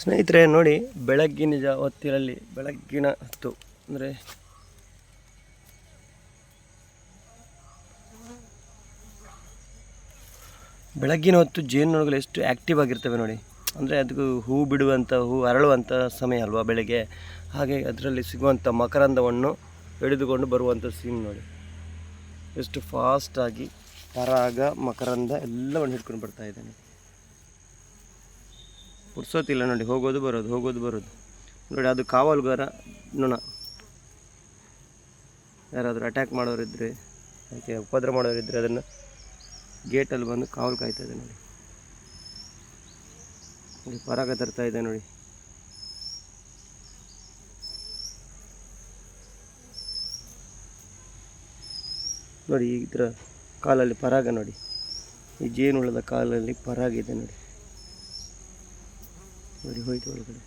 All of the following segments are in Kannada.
ಸ್ನೇಹಿತರೆ, ನೋಡಿ, ಬೆಳಗ್ಗಿನ ಜಾ ಹೊತ್ತಿನಲ್ಲಿ ಬೆಳಗ್ಗಿನ ಹೊತ್ತು, ಅಂದರೆ ಬೆಳಗ್ಗಿನ ಹೊತ್ತು ಜೇನುನೊಣಗಳು ಎಷ್ಟು ಆ್ಯಕ್ಟಿವ್ ಆಗಿರ್ತವೆ ನೋಡಿ. ಅಂದರೆ ಅದಕ್ಕೆ ಹೂ ಬಿಡುವಂಥ ಹೂ ಅರಳುವಂಥ ಸಮಯ ಅಲ್ವಾ ಬೆಳಗ್ಗೆ. ಹಾಗೆ ಅದರಲ್ಲಿ ಸಿಗುವಂಥ ಮಕರಂದವನ್ನು ಹಿಡಿದುಕೊಂಡು ಬರುವಂಥ ಸೀನ್ ನೋಡಿ. ಎಷ್ಟು ಫಾಸ್ಟಾಗಿ ಪರಾಗ, ಮಕರಂದ ಎಲ್ಲವನ್ನು ಹಿಡ್ಕೊಂಡು ಬರ್ತಾ ಇದ್ದಾನೆ ಪುರ್ಸೋತಿಲ್ಲ ನೋಡಿ, ಹೋಗೋದು ಬರೋದು ಹೋಗೋದು ಬರೋದು. ನೋಡಿ, ಅದು ಕಾವಲುಗಾರ ನೊಣ. ಯಾರಾದರೂ ಅಟ್ಯಾಕ್ ಮಾಡೋರಿದ್ದರೆ ಅದಕ್ಕೆ ಉಪದ್ರ ಮಾಡೋರಿದ್ದರೆ ಅದನ್ನು ಗೇಟಲ್ಲಿ ಬಂದು ಕಾವಲು ಕಾಯ್ತಾ ಇದೆ ನೋಡಿ. ನೋಡಿ, ಪರಾಗ ತರ್ತಾ ಇದೆ ನೋಡಿ. ನೋಡಿ ಇದರ ಕಾಲಲ್ಲಿ ಪರಾಗ ನೋಡಿ. ಈ ಜೇನುಳದ ಕಾಲಲ್ಲಿ ಪರಾಗ ಇದೆ ನೋಡಿ. ನೋಡಿ ಹೋಯ್ತು ಒಳಗಡೆ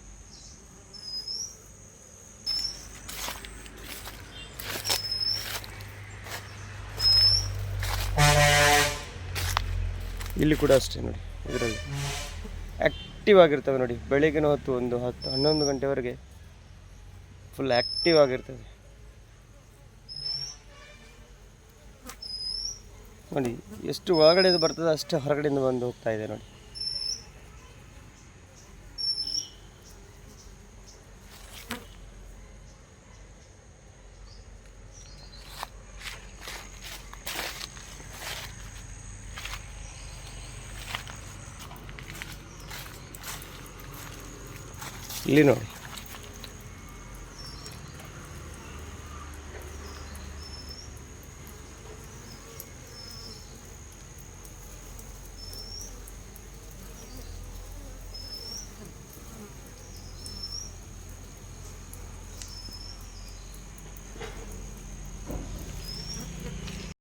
ಇಲ್ಲಿ ಕೂಡ ಅಷ್ಟೇ ನೋಡಿ, ಇದರಲ್ಲಿ. ಆ್ಯಕ್ಟಿವ್ ಆಗಿರ್ತವೆ ನೋಡಿ ಬೆಳಗಿನ ಹೊತ್ತು ಒಂದು ಹತ್ತು, ಹನ್ನೊಂದು ಗಂಟೆವರೆಗೆ ಫುಲ್ ಆ್ಯಕ್ಟಿವ್ ಆಗಿರ್ತದೆ. ನೋಡಿ, ಎಷ್ಟು ಒಳಗಡೆದು ಬರ್ತದೆ ಅಷ್ಟು ಹೊರಗಡೆಯಿಂದ ಬಂದು ಹೋಗ್ತಾ ಇದೆ ನೋಡಿ. ಇಲ್ಲಿ ನೋಡಿ